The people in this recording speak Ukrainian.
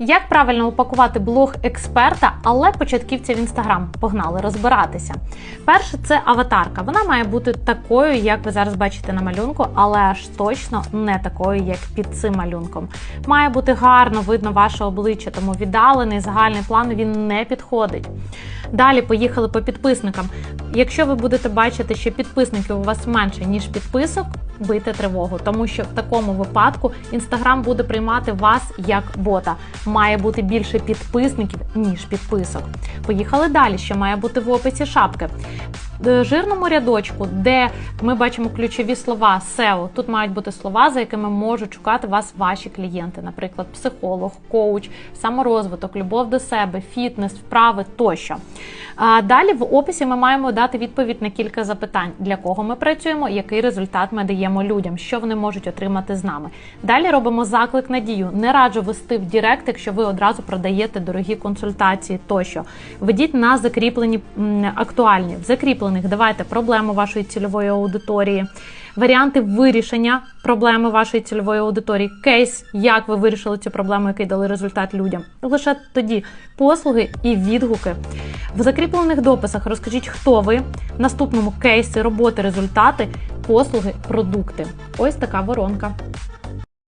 Як правильно упакувати блог експерта, але початківця в інстаграм? Погнали розбиратися. Перше, це аватарка. Вона має бути такою, як ви зараз бачите на малюнку, але аж точно не такою, як під цим малюнком. Має бути гарно видно ваше обличчя, тому віддалений загальний план він не підходить. Далі поїхали по підписникам. Якщо ви будете бачити, що підписників у вас менше ніж підписок, бийте тривогу, тому що в такому випадку інстаграм буде приймати вас як бота. Має бути більше підписників ніж підписок. Поїхали далі. Що має бути в описі шапки? В жирному рядочку, де ми бачимо ключові слова SEO, тут мають бути слова, за якими можуть шукати вас ваші клієнти, наприклад, психолог, коуч, саморозвиток, любов до себе, фітнес, вправи тощо. А далі в описі ми маємо дати відповідь на кілька запитань: для кого ми працюємо, який результат ми даємо людям, що вони можуть отримати з нами. Далі робимо заклик на дію. Не раджу вести в Дірект, якщо ви одразу продаєте дорогі консультації тощо. Ведіть на закріплені актуальні. В закріплених давайте проблему вашої цільової аудиторії, варіанти вирішення проблеми вашої цільової аудиторії, кейс, як ви вирішили цю проблему, який дали результат людям. Лише тоді послуги і відгуки. В закріплених дописах розкажіть, хто ви, в наступному кейси, роботи, результати, послуги, продукти. Ось така воронка.